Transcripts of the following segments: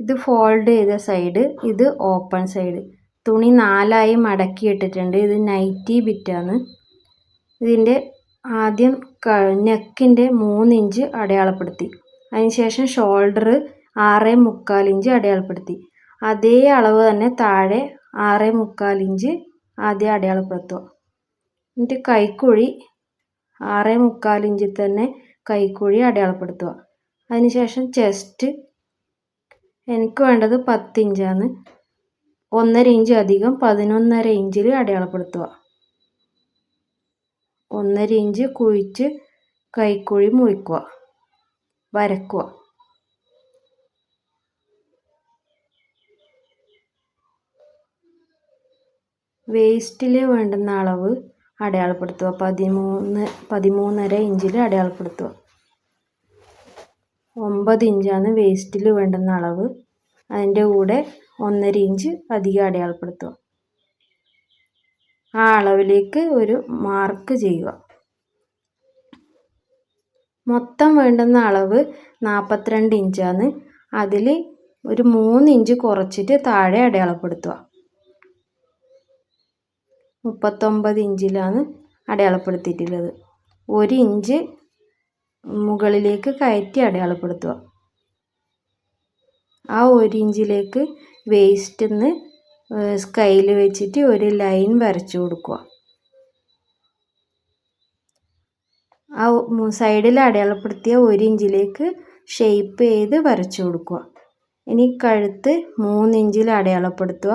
ഇത് ഫോൾഡ് ചെയ്ത സൈഡ് ഇത് ഓപ്പൺ സൈഡ് തുണി നാലായി മടക്കി ഇട്ടിട്ടുണ്ട് ഇത് നൈറ്റി ബിറ്റാണ് ഇതിന്റെ ആദ്യം നെക്കിന്റെ മൂന്നിഞ്ച് അടയാളപ്പെടുത്തി. അതിനുശേഷം ഷോൾഡർ ആറ് മുക്കാൽ ഇഞ്ച് അടയാളപ്പെടുത്തി. അതേ അളവ് തന്നെ താഴെ ആറ് മുക്കാൽ ഇഞ്ച് ആദ്യം അടയാളപ്പെടുത്തുക. എന്നിട്ട് കൈക്കുഴി ആറ് മുക്കാൽ ഇഞ്ചിൽ തന്നെ കൈക്കുഴി അടയാളപ്പെടുത്തുക. അതിനുശേഷം ചെസ്റ്റ് എനിക്ക് വേണ്ടത് പത്ത് ഇഞ്ചാണ് ഒന്നര ഇഞ്ച് അധികം പതിനൊന്നര ഇഞ്ചിൽ അടയാളപ്പെടുത്തുക. ഒന്നര ഇഞ്ച് കുഴിച്ച് കൈക്കുഴി മുറിക്കുക. വരക്കുക. വേസ്റ്റിൽ വേണ്ടുന്ന അളവ് അടയാളപ്പെടുത്തുക. പതിമൂന്ന് പതിമൂന്നര ഇഞ്ചിൽ അടയാളപ്പെടുത്തുക. ഒമ്പത് ഇഞ്ചാണ് വേസ്റ്റിൽ വേണ്ടുന്ന അളവ്. അതിന്റെ കൂടെ ഒന്നര ഇഞ്ച് അധികം അടയാളപ്പെടുത്തുക. ആ അളവിലേക്ക് ഒരു മാർക്ക് ചെയ്യുക. മൊത്തം വേണ്ടുന്ന അളവ് നാൽപ്പത്തിരണ്ട് ഇഞ്ചാണ്. അതിൽ ഒരു മൂന്ന് ഇഞ്ച് കുറച്ചിട്ട് താഴെ അടയാളപ്പെടുത്തുക. മുപ്പത്തൊമ്പത് ഇഞ്ചിലാണ് അടയാളപ്പെടുത്തിയിട്ടുള്ളത്. ഒരു ഇഞ്ച് മുകളിലേക്ക് കയറ്റി അടയാളപ്പെടുത്തുക. ആ ഒരു ഇഞ്ചിലേക്ക് വേസ്റ്റിന്ന് സ്കൈയിൽ വെച്ചിട്ട് ഒരു ലൈൻ വരച്ചു കൊടുക്കുക. ആ സൈഡിൽ അടയാളപ്പെടുത്തിയ ഒരു ഇഞ്ചിലേക്ക് ഷേപ്പ് ചെയ്ത് വരച്ചു കൊടുക്കുക. ഇനി കഴുത്ത് മൂന്നിഞ്ചിൽ അടയാളപ്പെടുത്തുക.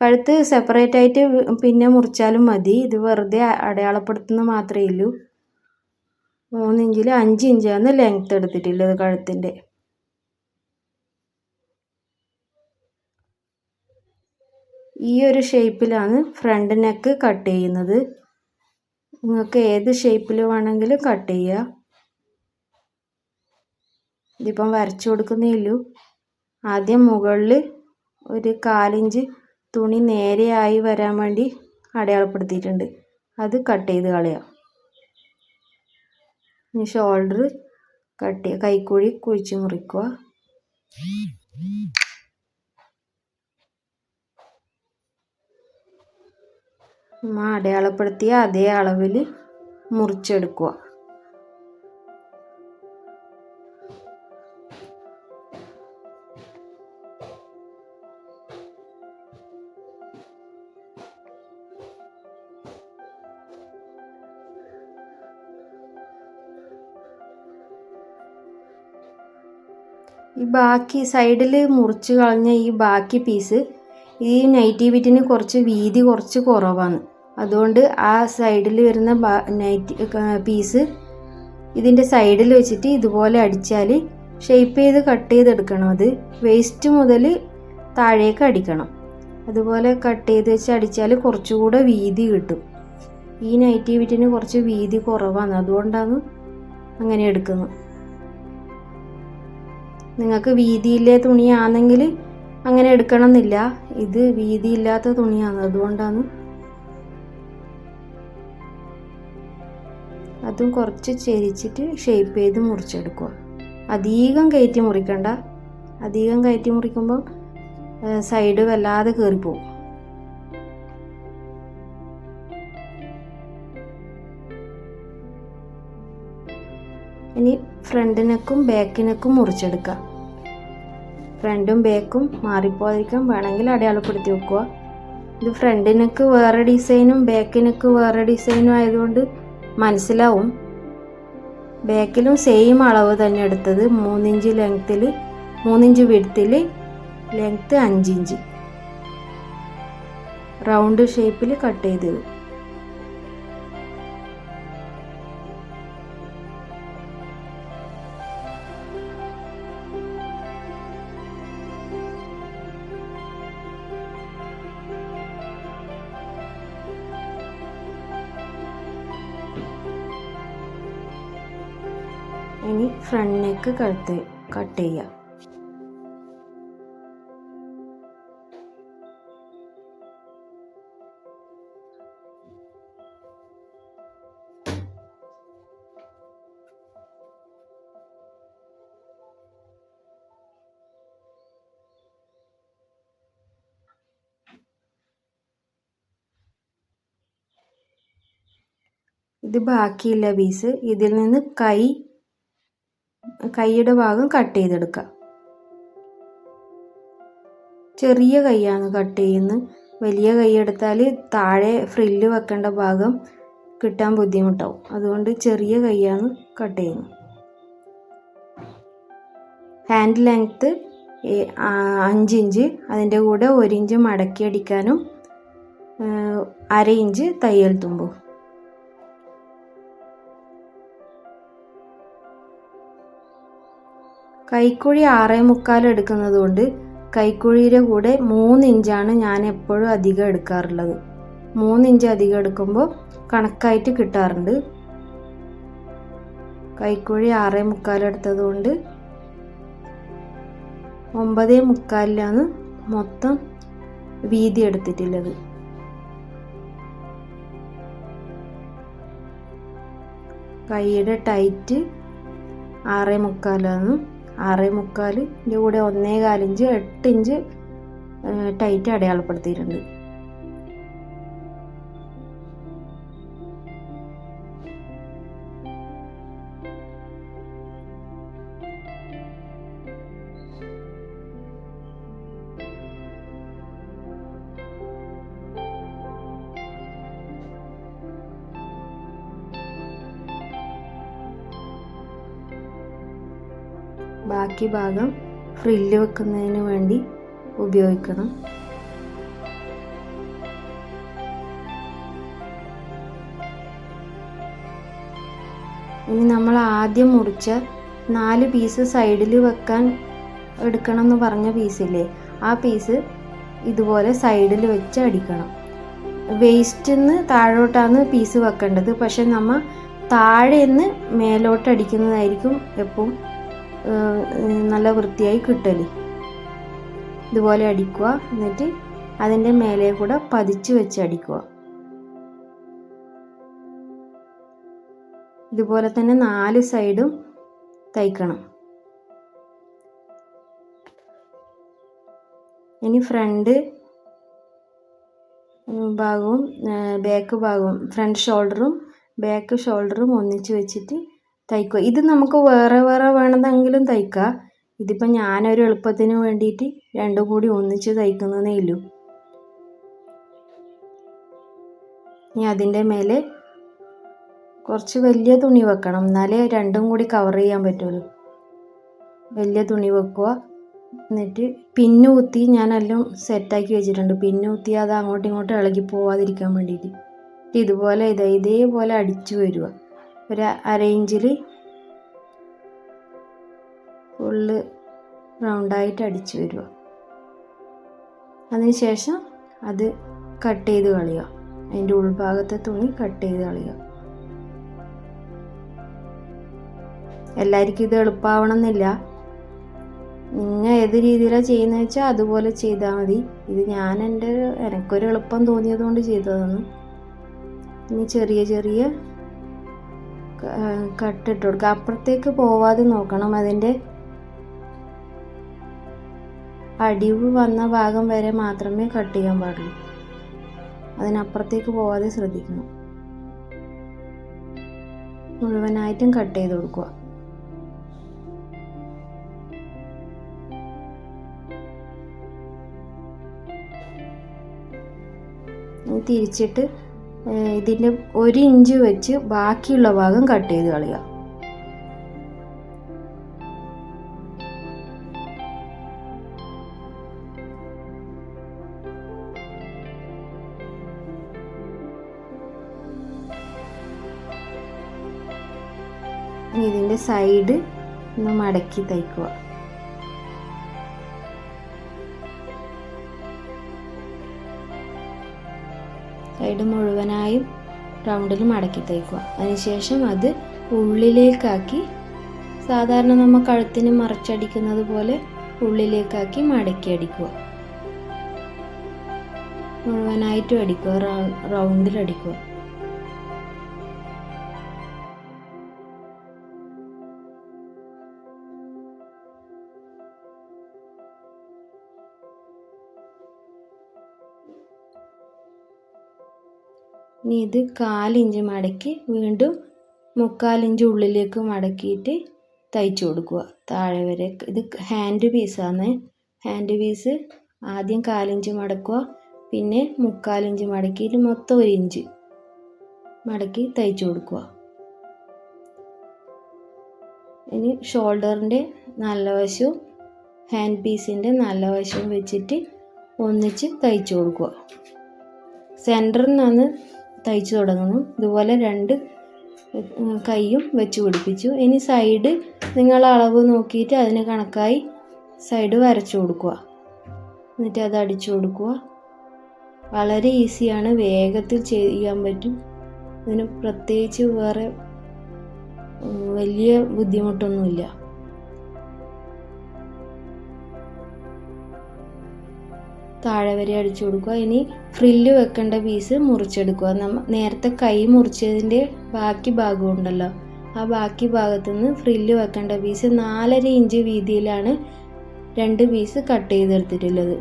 കഴുത്ത് സെപ്പറേറ്റ് ആയിട്ട് പിന്നെ മുറിച്ചാലും മതി. ഇത് വെറുതെ അടയാളപ്പെടുത്തുന്ന മാത്രമേ ഉള്ളൂ. മൂന്നിഞ്ചിൽ അഞ്ച് ഇഞ്ചാണ് ലെങ്ത്ത് എടുത്തിട്ടുള്ളത് കഴുത്തിന്റെ ഈ ഒരു ഷേപ്പിലാണ് ഫ്രണ്ട് നെക്ക് കട്ട് ചെയ്യുന്നത്. നിങ്ങൾക്ക് ഏത് ഷേപ്പിൽ വേണമെങ്കിലും കട്ട് ചെയ്യുക ഇതിപ്പം വരച്ചു കൊടുക്കുന്നേ ഉള്ളൂ. ആദ്യം മുകളിൽ ഒരു കാലിഞ്ച് തുണി നേരെയായി വരാൻ വേണ്ടി അടയാളപ്പെടുത്തിയിട്ടുണ്ട്. അത് കട്ട് ചെയ്ത് കളയാം. ഇനി ഷോൾഡർ കട്ട് കൈക്കുഴി കുഴിച്ച് മുറിക്കുക. അടയാളപ്പെടുത്തിയ അതേ അളവിൽ മുറിച്ചെടുക്കുക. ബാക്കി സൈഡിൽ മുറിച്ച് കളഞ്ഞ ഈ ബാക്കി പീസ് ഈ നൈറ്റി ബിറ്റിന് കുറച്ച് വീതി കുറച്ച് കുറവാണ്. അതുകൊണ്ട് ആ സൈഡിൽ വരുന്ന നൈറ്റി പീസ് ഇതിന്റെ സൈഡിൽ വെച്ചിട്ട് ഇതുപോലെ അടിച്ചാൽ ഷേപ്പ് ചെയ്ത് കട്ട് ചെയ്തെടുക്കണം. അത് വേസ്റ്റ് മുതൽ താഴേക്ക് അടിക്കണം. അതുപോലെ കട്ട് ചെയ്ത് വെച്ച് അടിച്ചാൽ കുറച്ചുകൂടെ വീതി കിട്ടും. ഈ നൈറ്റി ബിറ്റിന് കുറച്ച് വീതി കുറവാണ്. അതുകൊണ്ടാണ് അങ്ങനെ എടുക്കുന്നത്. നിങ്ങൾക്ക് വീതിയില്ല തുണിയാണെങ്കിൽ അങ്ങനെ എടുക്കണം എന്നില്ല ഇത് വീതിയില്ലാത്ത തുണിയാണ് അതുകൊണ്ടാണ്. അതും കുറച്ച് ചെരിച്ചിട്ട് ഷേപ്പ് ചെയ്ത് മുറിച്ചെടുക്കുക. അധികം കയറ്റി മുറിക്കണ്ട. അധികം കയറ്റി മുറിക്കുമ്പോൾ സൈഡ് വല്ലാതെ കയറിപ്പോവും ഇനി ഫ്രണ്ടിനക്കും ബാക്കിനക്കും മുറിച്ചെടുക്കുക. ഫ്രണ്ടും ബാക്കും മാറിപ്പോയിരിക്കാൻ വേണമെങ്കിൽ അടയാളപ്പെടുത്തി വെക്കുക ഇത് ഫ്രണ്ടിനൊക്കെ വേറെ ഡിസൈനും ബാക്കിനൊക്കെ വേറെ ഡിസൈനും ആയതുകൊണ്ട് മനസ്സിലാവും. ബാക്കിലും സെയിം അളവ് തന്നെ എടുത്തത്. മൂന്നിഞ്ച് ലെങ്ത്തിൽ മൂന്നിഞ്ച് വിടുത്തിൽ ലെങ്ത്ത് അഞ്ചിഞ്ച്. റൗണ്ട് ഷേപ്പിൽ കട്ട് ചെയ്തത്. ഫ്രണ്ട് നെക്ക് കട്ട് ചെയ്യുക. ഇത് ബാക്കിയില്ല പീസ് ഇതിൽ നിന്ന് കൈ കൈയുടെ ഭാഗം കട്ട് ചെയ്തെടുക്കുക. ചെറിയ കൈയാണ് കട്ട് ചെയ്യുന്നത്. വലിയ കൈ എടുത്താൽ താഴെ ഫ്രില്ല് വെക്കേണ്ട ഭാഗം കിട്ടാൻ ബുദ്ധിമുട്ടാവും. അതുകൊണ്ട് ചെറിയ കൈയാണ് കട്ട് ചെയ്യുന്നത്. ഹാൻഡ് ലെങ്ത്ത് അഞ്ച് ഇഞ്ച് അതിന്റെ കൂടെ ഒരു ഇഞ്ച് മടക്കി അടിക്കാനും അര ഇഞ്ച് തയ്യൽ തുമ്പും. കൈക്കുഴി ആറേ മുക്കാൽ എടുക്കുന്നത് കൊണ്ട് കൈക്കുഴിയുടെ കൂടെ മൂന്ന് ഇഞ്ചാണ് ഞാൻ എപ്പോഴും അധികം എടുക്കാറുള്ളത്. മൂന്ന് ഇഞ്ച് അധികം എടുക്കുമ്പോൾ കണക്കായിട്ട് കിട്ടാറുണ്ട്. കൈക്കുഴി ആറേ മുക്കാൽ എടുത്തത് കൊണ്ട് ഒമ്പതേ മുക്കാലിലാണ് മൊത്തം വീതി എടുത്തിട്ടുള്ളത്. കൈയുടെ ടൈറ്റ് ആറേ മുക്കാലാണ്. ആറേ ഇതിന്റെ കൂടെ ഒന്നേ കാലിഞ്ച് എട്ട് ഇഞ്ച് ടൈറ്റ് അടയാളപ്പെടുത്തിയിട്ടുണ്ട്. ബാക്കി ഭാഗം ഫ്രില്ല് വെക്കുന്നതിന് വേണ്ടി ഉപയോഗിക്കണം. ഇനി നമ്മൾ ആദ്യം മുറിച്ച നാല് പീസ് സൈഡിൽ വെക്കാൻ എടുക്കണം എന്ന് പറഞ്ഞ പീസില്ലേ ആ പീസ് ഇതുപോലെ സൈഡിൽ വെച്ച് അടിക്കണം. വേസ്റ്റിൽ നിന്ന് താഴോട്ടാണ് പീസ് വെക്കേണ്ടത്. പക്ഷെ നമ്മൾ താഴെ നിന്ന് മേലോട്ട് അടിക്കുന്നതായിരിക്കും എപ്പം നല്ല വൃത്തിയായി കിട്ടൽ ഇതുപോലെ അടിക്കുക. എന്നിട്ട് അതിന്റെ മേലെ കൂടെ പതിച്ച് വെച്ച് അടിക്കുക. ഇതുപോലെ തന്നെ നാല് സൈഡും തയ്ക്കണം. ഇനി ഫ്രണ്ട് ഭാഗവും ബാക്ക് ഭാഗവും ഫ്രണ്ട് ഷോൾഡറും ബാക്ക് ഷോൾഡറും ഒന്നിച്ച് വെച്ചിട്ട് തയ്ക്കുക. ഇത് നമുക്ക് വേറെ വേറെ വേണമെന്നെങ്കിലും തയ്ക്കാം. ഇതിപ്പോൾ ഞാനൊരു എളുപ്പത്തിന് വേണ്ടിയിട്ട് രണ്ടും കൂടി ഒന്നിച്ച് തയ്ക്കുന്നതേ ഉള്ളൂ. ഇനി അതിന്റെ മേലെ കുറച്ച് വലിയ തുണി വെക്കണം. എന്നാലേ രണ്ടും കൂടി കവർ ചെയ്യാൻ പറ്റുള്ളൂ. വലിയ തുണി വെക്കുക. എന്നിട്ട് പിന്നു കുത്തി ഞാനെല്ലാം സെറ്റാക്കി വെച്ചിട്ടുണ്ട്. പിന്നു കുത്തി അത് അങ്ങോട്ടും ഇങ്ങോട്ടും ഇളകി പോവാതിരിക്കാൻ വേണ്ടിയിട്ട്. ഇതുപോലെ ഇതേ ഇതേപോലെ അടിച്ചു വരിക. ഒരു അര ഇഞ്ചിൽ ഫുള്ള് റൗണ്ടായിട്ട് അടിച്ചു വരിക അതിനുശേഷം അത് കട്ട് ചെയ്ത് കളയുക അതിന്റെ ഉൾഭാഗത്തെ തുണി കട്ട് ചെയ്ത് കളയുക എല്ലാവർക്കും ഇത് എളുപ്പമാവണം എന്നില്ല നിങ്ങൾ ഏത് രീതിയിലാണ് ചെയ്യുന്നത് വെച്ചാൽ അതുപോലെ ചെയ്താൽ മതി. ഇത് ഞാൻ എന്റെ എനിക്കൊരു എളുപ്പം തോന്നിയതുകൊണ്ട് ചെയ്തതാണ് ഇനി ചെറിയ ചെറിയ കട്ടിട്ട് കൊടുക്കുക അപ്പുറത്തേക്ക് പോവാതെ നോക്കണം. അതിന്റെ അടിവ് വന്ന ഭാഗം വരെ മാത്രമേ കട്ട് ചെയ്യാൻ പാടുള്ളൂ. അതിനപ്പുറത്തേക്ക് പോവാതെ ശ്രദ്ധിക്കണം. മുഴുവനായിട്ടും കട്ട് ചെയ്ത് കൊടുക്കുക. തിരിച്ചിട്ട് ഇതിന്റെ ഒരു ഇഞ്ച് വെച്ച് ബാക്കിയുള്ള ഭാഗം കട്ട് ചെയ്ത് കളയുക. ഇതിന്റെ സൈഡ് ഒന്ന് മടക്കി തയ്ക്കുക. സൈഡ് മുഴുവനായും റൗണ്ടിൽ മടക്കി തയ്ക്കുക അതിനുശേഷം അത് ഉള്ളിലേക്കാക്കി സാധാരണ നമ്മൾ കഴുത്തിന് മറിച്ചടിക്കുന്നത് പോലെ ഉള്ളിലേക്കാക്കി മടക്കി അടിക്കുക. മുഴുവനായിട്ടും അടിക്കുക റൗണ്ടിൽ അടിക്കുക ഇനി ഇത് കാലിഞ്ച് മടക്കി വീണ്ടും മുക്കാലിഞ്ച് ഉള്ളിലേക്ക് മടക്കിയിട്ട് തയ്ച്ചു കൊടുക്കുക. താഴെ വരെ ഇത് ഹാൻഡ് പീസാണ് ഹാൻഡ് പീസ് ആദ്യം കാലിഞ്ച് മടക്കുക പിന്നെ മുക്കാലിഞ്ച് മടക്കിയിട്ട് മൊത്തം ഒരു ഇഞ്ച് മടക്കി തയ്ച്ചു കൊടുക്കുക. ഇനി ഷോൾഡറിന്റെ നല്ല വശവും ഹാൻഡ് പീസിന്റെ നല്ല വശവും വെച്ചിട്ട് ഒന്നിച്ച് തയ്ച്ചു കൊടുക്കുക. സെന്ററിൽ നിന്നാണ് തയ്ച്ചു തുടങ്ങുന്നു. ഇതുപോലെ രണ്ട് കൈയും വെച്ച് പിടിപ്പിച്ചു. ഇനി സൈഡ് നിങ്ങൾ അളവ് നോക്കിയിട്ട് അതിന് കണക്കായി സൈഡ് വരച്ചു കൊടുക്കുക. എന്നിട്ട് അത് അടിച്ചു കൊടുക്കുക. വളരെ ഈസിയാണ്. വേഗത്തിൽ ചെയ്യാൻ പറ്റും. ഇതിന് പ്രത്യേകിച്ച് വേറെ വലിയ ബുദ്ധിമുട്ടൊന്നുമില്ല. താഴെ വരെ അടിച്ചു കൊടുക്കുക. ഇനി ഫ്രില്ല് വെക്കേണ്ട പീസ് മുറിച്ചെടുക്കുക. നമ്മ നേരത്തെ കൈ മുറിച്ചതിന്റെ ബാക്കി ഭാഗം ഉണ്ടല്ലോ. ആ ബാക്കി ഭാഗത്തു നിന്ന് ഫ്രില്ല് വെക്കേണ്ട പീസ് നാലര ഇഞ്ച് വീതിയിലാണ് രണ്ട് പീസ് കട്ട് ചെയ്തെടുത്തിട്ടുള്ളത്.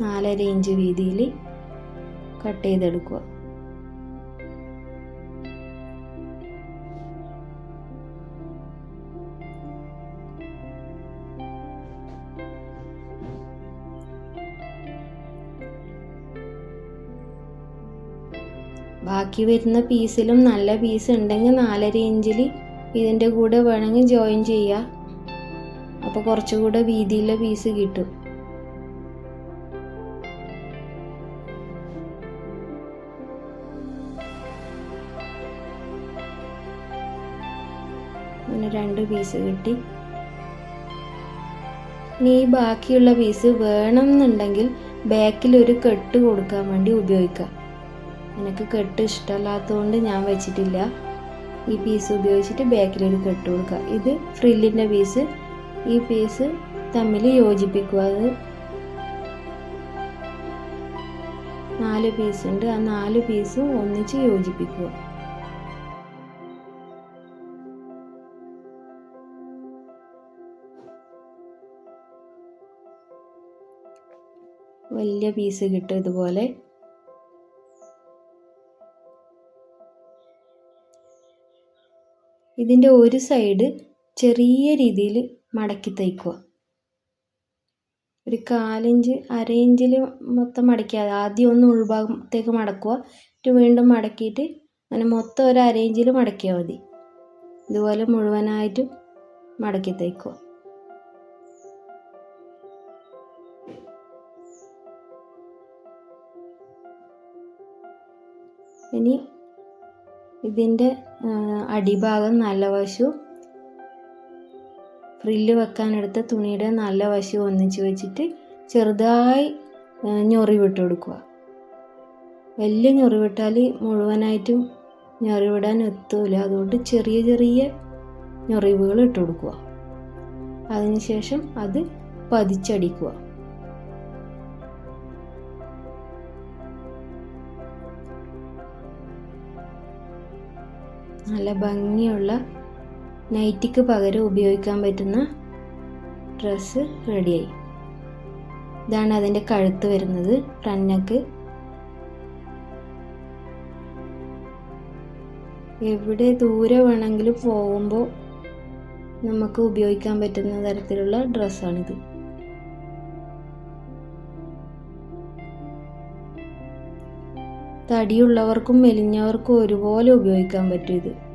നാലര ഇഞ്ച് വീതിയിൽ കട്ട് ചെയ്തെടുക്കുക. ബാക്കി വരുന്ന പീസിലും നല്ല പീസ് ഉണ്ടെങ്കിൽ നാലര ഇഞ്ചിൽ ഇതിന്റെ കൂടെ വേണമെങ്കിൽ ജോയിൻ ചെയ്യുക അപ്പോൾ കുറച്ചുകൂടെ വീതിയുള്ള പീസ് കിട്ടും. അങ്ങനെ രണ്ട് പീസ് കിട്ടി. ഇനി ഈ ബാക്കിയുള്ള പീസ് വേണമെന്നുണ്ടെങ്കിൽ ബാക്കിൽ ഒരു കെട്ട് കൊടുക്കാൻ വേണ്ടി ഉപയോഗിക്കാം. എനിക്ക് കെട്ട് ഇഷ്ടമല്ലാത്തതുകൊണ്ട് ഞാൻ വെച്ചിട്ടില്ല. ഈ പീസ് ഉപയോഗിച്ചിട്ട് ബാക്കിൽ ഒരു കെട്ട് കൊടുക്കുക. ഇത് ഫ്രില്ലിന്റെ പീസ് ഈ പീസ് തമ്മിൽ യോജിപ്പിക്കുക. അത് നാല് പീസ് ഉണ്ട്. ആ നാല് പീസും ഒന്നിച്ച് യോജിപ്പിക്കുക. വലിയ പീസ് കിട്ടും ഇതുപോലെ. ഇതിന്റെ ഒരു സൈഡ് ചെറിയ രീതിയിൽ മടക്കി തയ്ക്കുക ഒരു കാലിഞ്ച് ഇഞ്ചിൽ മൊത്തം മടക്കിയാൽ ആദ്യം ഒന്ന് ഉൾഭാഗത്തേക്ക് മടക്കുക. എന്നിട്ട് വീണ്ടും മടക്കിയിട്ട് അങ്ങനെ മൊത്തം ഒരു അര ഇഞ്ചിൽ മടക്കിയാൽ മതി. ഇതുപോലെ മുഴുവനായിട്ടും മടക്കി തയ്ക്കുക ഇനി ഇതിന്റെ അടിഭാഗം നല്ല വശവും ഫ്രില്ല് വെക്കാനെടുത്ത തുണിയുടെ നല്ല വശവും ഒന്നിച്ച് വെച്ചിട്ട് ചെറുതായി ഞൊറി വിട്ട് കൊടുക്കുക. വലിയ ഞൊറി വിട്ടാൽ മുഴുവനായിട്ടും ഞൊറി വിടാൻ എത്തൂല. അതുകൊണ്ട് ചെറിയ ചെറിയ ഞൊറിവുകൾ ഇട്ട് കൊടുക്കുക. അതിനുശേഷം അത് പതിച്ചടിക്കുക. നല്ല ഭംഗിയുള്ള നൈറ്റിക്ക് പകരം ഉപയോഗിക്കാൻ പറ്റുന്ന ഡ്രസ്സ് റെഡിയായി. ഇതാണ് അതിന്റെ കഴുത്ത് വരുന്നത് ഫ്രണ്ണക്ക് എവിടെ ദൂരെ വേണമെങ്കിലും പോകുമ്പോൾ നമുക്ക് ഉപയോഗിക്കാൻ പറ്റുന്ന തരത്തിലുള്ള ഡ്രസ്സാണിത്. തടിയുള്ളവർക്കും മെലിഞ്ഞവർക്കും ഒരുപോലെ ഉപയോഗിക്കാൻ പറ്റും ഇത്.